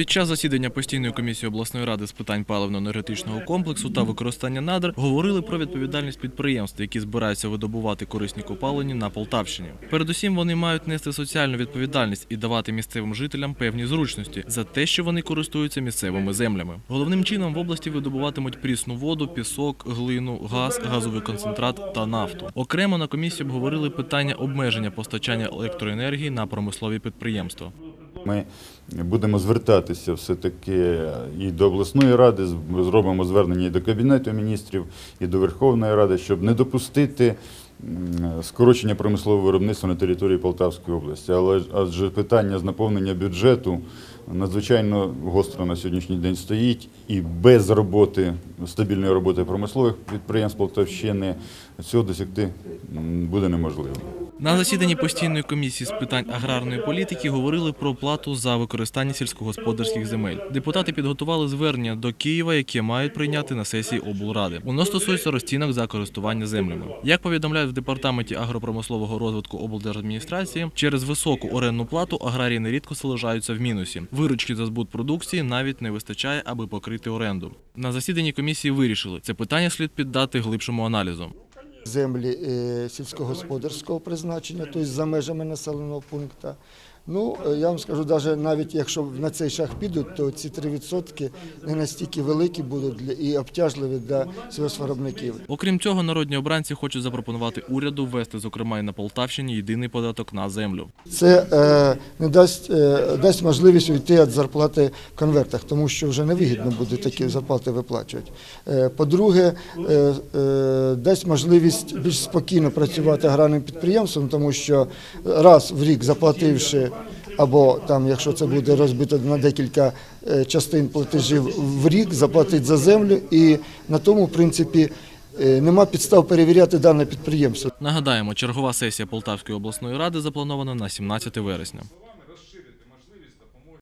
Під час засідання постійної комісії обласної ради з питань паливно-енергетичного комплексу та використання надр говорили про відповідальність підприємств, які збираються видобувати корисні копалини на Полтавщині. Передусім, вони мають нести соціальну відповідальність і давати місцевим жителям певні зручності за те, що вони користуються місцевими землями. Головним чином в області видобуватимуть прісну воду, пісок, глину, газ, газовий концентрат та нафту. Окремо на комісії обговорили питання обмеження постачання електроенергії на промислові підприємства. Ми будемо звертатися все-таки і до обласної ради, зробимо звернення і до Кабінету міністрів, і до Верховної Ради, щоб не допустити скорочення промислового виробництва на території Полтавської області. Але адже питання з наповнення бюджету надзвичайно гостро на сьогоднішній день стоїть, і без роботи, стабільної роботи промислових підприємств Полтавщини цього досягти буде неможливо. На засіданні постійної комісії з питань аграрної політики говорили про плату за використання сільськогосподарських земель. Депутати підготували звернення до Києва, яке мають прийняти на сесії облради. Воно стосується розцінок за користування землями. Як повідомляють в департаменті агропромислового розвитку облдержадміністрації, через високу орендну плату аграрії нерідко залишаються в мінусі. Виручки за збут продукції навіть не вистачає, аби покрити оренду. На засіданні комісії вирішили, це питання слід піддати глибшому аналізу. Землі е, сільськогосподарського призначення, тобто за межами населеного пункту. Ну, е, я вам скажу, навіть, навіть якщо на цей шаг підуть, то ці 3% не настільки великі будуть для, і обтяжливі для сільгоспвиробників. Окрім цього, народні обранці хочуть запропонувати уряду ввести, зокрема і на Полтавщині, єдиний податок на землю. Це е, не дасть, е, дасть можливість уйти від зарплати в конвертах, тому що вже невигідно буде такі зарплати виплачувати. Е, по-друге, е, е, дасть можливість більш спокійно працювати аграрним підприємством, тому що раз в рік заплативши, або там, якщо це буде розбито на декілька е, частин платежів в рік, заплатить за землю, і на тому, в принципі, е, нема підстав перевіряти дане підприємство. Нагадаємо, чергова сесія Полтавської обласної ради запланована на 17 вересня.